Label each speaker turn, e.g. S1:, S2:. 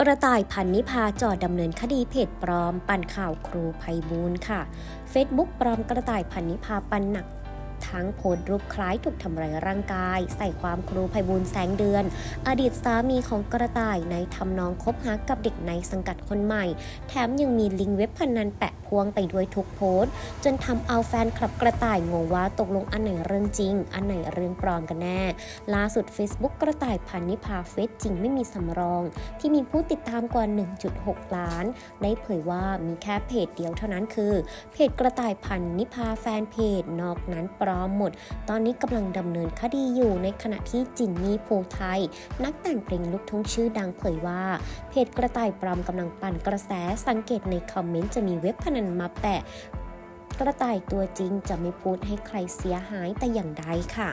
S1: กระต่ายพันนิพาจอดดำเนินคดีเพจปลอม ปั่นข่าวครูภัยบูลค่ะ Facebook ปลอมกระต่ายพันนิพาปันหนักทั้งโพสรูปคล้ายถูกทำร้ายร่างกาย ใส่ความครูภัยบูลแสงเดือน อดีตสามีของกระต่ายในทำนองคบหากับเด็กในสังกัดคนใหม่ แถมยังมีลิงก์เว็บพนันแปะ พวงไปด้วยทุกโพสต์ จนทำเอาแฟนคลับกระต่ายงงว่าตกลงอันไหนเรื่องจริง อันไหนเรื่องปลอมกันแน่ ล่าสุด Facebook กระต่ายพันนิพาเฟซจริงไม่มีสำรอง ที่มีผู้ติดตามกว่า 1.6 ล้าน ได้เผยว่ามีแค่เพจเดียวเท่านั้นคือ เพจกระต่ายพันนิพาแฟนเพจนอกนั้นปลอมหมด ตอนนี้กำลังดำเนินคดีอยู่ในขณะที่จินนี่ภูไทย นักแต่งเพลงลูกทุ่งชื่อดังเผยว่า เพจกระต่ายปลอมกำลังปั่นกระแสสังเกตในคอมเมนต์จะมีเว็บพนันนมาแปะ กระต่ายตัวจริงจะไม่พูดให้ใครเสียหายแต่อย่างใดค่ะ